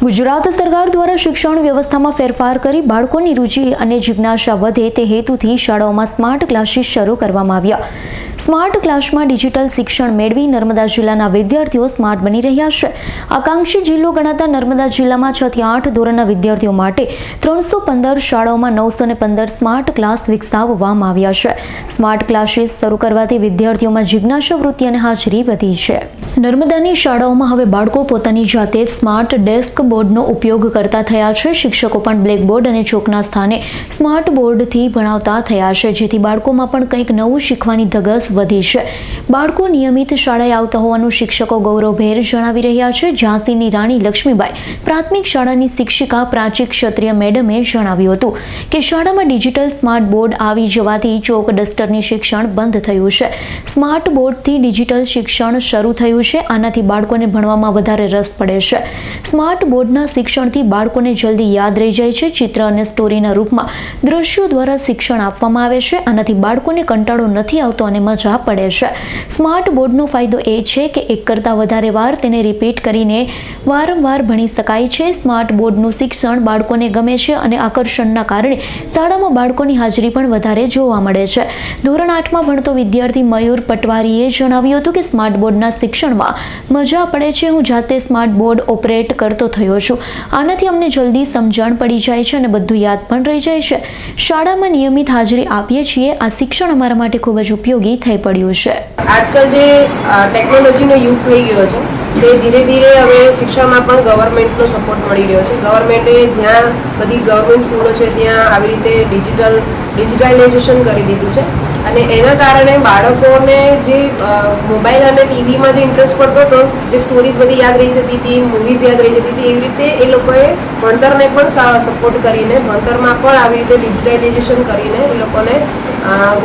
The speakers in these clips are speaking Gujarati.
ગુજરાત સરકાર દ્વારા શિક્ષણ વ્યવસ્થામાં ફેરફાર કરી બાળકોની રુચિ અને જિજ્ઞાસા વધે તે હેતુથી શાળાઓમાં સ્માર્ટ ક્લાસીસ શરૂ કરવામાં આવ્યા. સ્માર્ટ ક્લાસમાં ડિજિટલ શિક્ષણ મેળવી નર્મદા જિલ્લાના વિદ્યાર્થીઓ સ્માર્ટ બની રહ્યા છે. આકાંક્ષી જિલ્લો ગણાતા નર્મદા જિલ્લામાં છ થી આઠ ધોરણના વિદ્યાર્થીઓ માટે ત્રણસો પંદર શાળાઓમાં નવસો ને પંદર સ્માર્ટ ક્લાસ વિકસાવવામાં આવ્યા છે. સ્માર્ટ ક્લાસીસ શરૂ કરવાથી વિદ્યાર્થીઓમાં જિજ્ઞાસા, વૃત્તિ અને હાજરી વધી છે. નર્મદાની શાળાઓમાં હવે બાળકો પોતાની જાતે સ્માર્ટ ડેસ્ક બોર્ડનો ઉપયોગ કરતા થયા છે. શિક્ષકો પણ બ્લેકબોર્ડ અને ચોકના સ્થાને સ્માર્ટ બોર્ડથી ભણાવતા થયા છે, જેથી બાળકોમાં પણ કંઈક નવું શીખવાની ધગસ વધી છે બાળકો નિયમિત શાળાએ આવતા હોવાનું શિક્ષકો ગૌરવભેર જણાવી રહ્યા છે. ઝાંસીની રાણી લક્ષ્મીબાઈ પ્રાથમિક શાળાની શિક્ષિકા પ્રાચી ક્ષત્રિય મેડમે જણાવ્યું હતું કે શાળામાં ડિજિટલ સ્માર્ટ બોર્ડ આવી જવાથી ચોક ડસ્ટરની શિક્ષણ બંધ થયું છે. સ્માર્ટ બોર્ડથી ડિજિટલ શિક્ષણ શરૂ થયું છે. આનાથી બાળકોને ભણવામાં વધારે રસ પડે છે. સ્માર્ટ બોર્ડના શિક્ષણથી બાળકોને જલ્દી યાદ રહી જાય છે. ચિત્ર અને સ્ટોરીના રૂપમાં દ્રશ્યો દ્વારા શિક્ષણ આપવામાં આવે છે. આનાથી બાળકોને કંટાળો નથી આવતો અને મજા પડે છે. સ્માર્ટ બોર્ડનો ફાયદો એ છે કે એક કરતાં વધારે વાર તેને રિપીટ કરીને વારંવાર ભણી શકાય છે. સ્માર્ટ બોર્ડનું શિક્ષણ બાળકોને ગમે છે અને આકર્ષણના કારણે શાળામાં બાળકોની હાજરી પણ વધારે જોવા મળે છે. ધોરણ આઠમાં ભણતો વિદ્યાર્થી મયુર પટવારીએ જણાવ્યું હતું કે સ્માર્ટ બોર્ડના શિક્ષણમાં મજા પડે છે. હું જાતે સ્માર્ટ બોર્ડ ઓપરેટ કરતો થયો છું. આનાથી અમને જલ્દી સમજણ પડી જાય છે અને બધું યાદ પણ રહી જાય છે. શાળામાં નિયમિત હાજરી આપીએ છીએ. આ શિક્ષણ અમારા માટે ખૂબ જ ઉપયોગી થઈ પડ્યું છે. આજકાલ જે ટેકનોલોજીનો યુગ થઈ ગયો છે, તે ધીરે ધીરે હવે શિક્ષણમાં પણ ગવર્મેન્ટનો સપોર્ટ મળી રહ્યો છે. ગવર્મેન્ટે જ્યાં બધી ગવર્મેન્ટ સ્કૂલો છે, ત્યાં આવી રીતે ડિજિટલ ડિજિટલાઇઝેશન કરી દીધું છે. અને એના કારણે બાળકોને જે મોબાઈલ અને ટીવીમાં જે ઇન્ટરેસ્ટ પડતો હતો, જે સ્ટોરીઝ બધી યાદ રહી જતી હતી મૂવીઝ યાદ રહી જતી હતી, એવી રીતે એ લોકોએ ભણતરને પણ સપોર્ટ કરીને, ભણતરમાં પણ આવી રીતે ડિજિટલાઇઝેશન કરીને એ લોકોને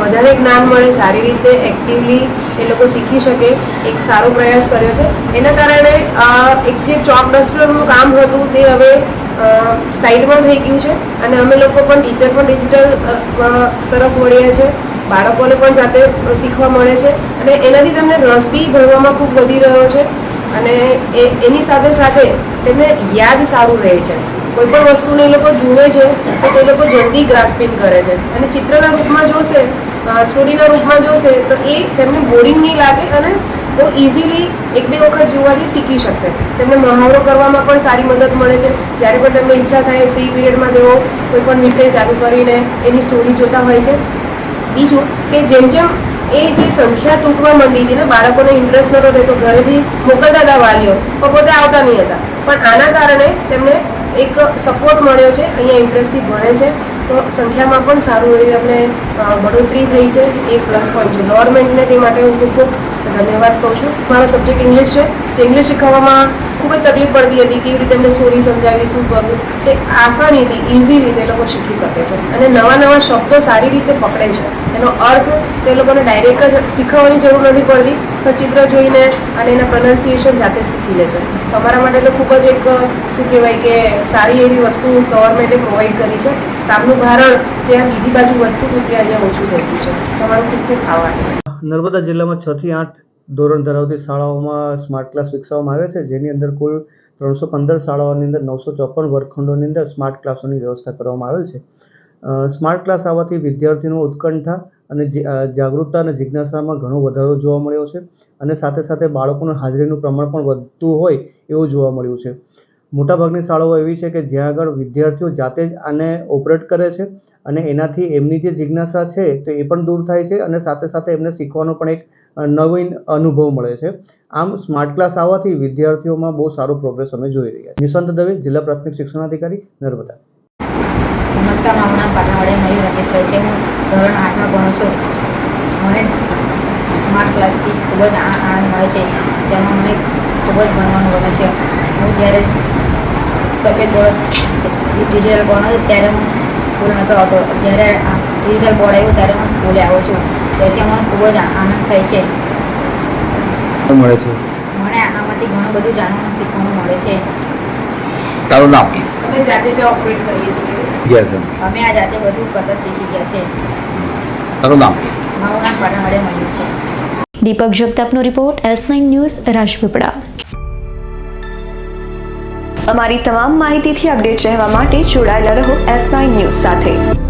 વધારે જ્ઞાન મળે, સારી રીતે એક્ટિવલી એ લોકો શીખી શકે, એક સારો પ્રયાસ કર્યો છે. એના કારણે એક જે ચોક ડસ્ટરનું કામ હતું તે હવે સાઈડમાં થઈ ગયું છે અને અમે લોકો પણ ટીચર પણ ડિજિટલ તરફ વળ્યા છે. બાળકોને પણ જાતે શીખવા મળે છે અને એનાથી તેમને રસ બી ભણવામાં ખૂબ વધી રહ્યો છે અને એ, એની સાથે સાથે તેમને યાદ સારું રહે છે. કોઈ પણ વસ્તુને એ લોકો જુએ છે, તો તે લોકો જલ્દી ગ્રાસ્પિંગ કરે છે. અને ચિત્રના રૂપમાં જોશે સ્ટોરીના રૂપમાં જોશે, તો એ તેમને બોરિંગ નહીં લાગે અને બહુ ઇઝીલી એક બે વખત જોવાથી શીખી શકશે. તેમને મહાવરો કરવામાં પણ સારી મદદ મળે છે. જ્યારે પણ તેમને ઈચ્છા થાય ફ્રી પીરિયડમાં તેઓ કોઈ પણ વિષય ચાલુ કરીને એની સ્ટોરી જોતા હોય છે. બીજું કે જેમ જેમ એ જે સંખ્યા તૂટવા માંડી હતી ને, બાળકોને ઇન્ટરેસ્ટ નહોતો રહેતો ઘરેથી મોકલતા હતા વાલીઓ, પણ પોતે આવતા નહીં હતા. પણ આના કારણે તેમને એક સપોર્ટ મળ્યો છે, અહીંયા ઇન્ટરેસ્ટથી ભણે છે. તો સંખ્યામાં પણ સારું એવી અમને બઢોતરી થઈ છે, એક પ્લસ પોઈન્ટ છે. ગવર્મેન્ટને તે માટે હું ખૂબ ખૂબ ધન્યવાદ કહું છું. મારો સબ્જેક્ટ ઇંગ્લિશ છે. જે ઇંગ્લિશ શીખવવામાં ખૂબ જ તકલીફ પડતી હતી કેવી રીતે એમને સ્ટોરી સમજાવી શું કરવું. તે આસાનીથી ઇઝીલી તે લોકો શીખી શકે છે. અને નવા નવા શબ્દો સારી રીતે પકડે છે. એનો અર્થ તે લોકોને ડાયરેક્ટ જ શીખવવાની જરૂર નથી પડતી. પણ ચિત્ર જોઈને અને એના પ્રોનાઉન્સિએશન જાતે શીખી લે છે. તમારા માટે તો ખૂબ જ એક, શું કહેવાય કે સારી એવી વસ્તુ ગવર્મેન્ટે પ્રોવાઈડ કરી છે. કામનું ભારણ જ્યાં બીજી બાજુ વધતું હતું ત્યાં અહીંયા ઓછું થઈ ગયું છે. તમારું ખૂબ ખૂબ આભાર. નર્મદા જિલ્લામાં છ થી આઠ ધોરણ ધરાવતી શાળાઓમાં સ્માર્ટ ક્લાસ વિકસાવવામાં આવે છે, જેની અંદર કુલ ત્રણસો પંદર શાળાઓની અંદર નવસો ચોપન વર્ગખંડોની અંદર સ્માર્ટ ક્લાસોની વ્યવસ્થા કરવામાં આવેલ છે. સ્માર્ટ ક્લાસ આવવાથી વિદ્યાર્થીનો ઉત્કંઠા અને જાગૃતતા અને જિજ્ઞાસામાં ઘણો વધારો જોવા મળ્યો છે અને સાથે સાથે બાળકોનું હાજરીનું પ્રમાણ પણ વધતું હોય એવું જોવા મળ્યું છે. મોટાભાગની શાળાઓ એવી છે કે જ્યાં આગળ વિદ્યાર્થીઓ જાતે જ આને ઓપરેટ કરે છે અને એનાથી એમની જે જિજ્ઞાસા છે તો એ પણ દૂર થાય છે અને સાથે સાથે એમને શીખવાનો પણ એક નવીન અનુભવ મળે છે. આમ સ્માર્ટ ક્લાસ આવવાથી વિદ્યાર્થીઓમાં બહુ સારો પ્રોગ્રેસ અમે જોઈ રહ્યા છીએ. નિશાંત દવે, જિલ્લા પ્રાથમિક શિક્ષણાધિકારી, નર્મદા. નમસ્કાર, મારું નામ પાટણવાડે મયુર રકેશભાઈ છે હું ધોરણ આઠમાં ભણું છું. મને સ્માર્ટ ક્લાસથી ખૂબ જ આનંદ મળે છે. તેમાં મને ખૂબ જ ભણવાનું ગમે છે. હું જ્યારે સફેદ બોર્ડ ડિજિટલ બોર્ડ હતો ત્યારે હું સ્કૂલ નહોતો હતો જ્યારે ડિજિટલ બોર્ડ આવ્યું ત્યારે હું સ્કૂલે આવું છું. તેથી મને ખૂબ જ આનંદ થાય છે. મળે છે? મને આનામાંથી ઘણું બધું જાણવાનું શીખવાનું મળે છે. તારું નામ? અમે જાતે તે ઓપરેટ કરીએ છીએ. અમે આ જાતે બધું કરતા શીખી ગયા છે. તારું નામ? મારું નામ પાટણવાડી મળ્યું છે. Deepak જગતાપનો report S nine news Rajpipla. અમારી તમામ માહિતીથી અપડેટ રહેવા માટે જોડાયેલા રહો એસ નાઇન ન્યૂઝ સાથે.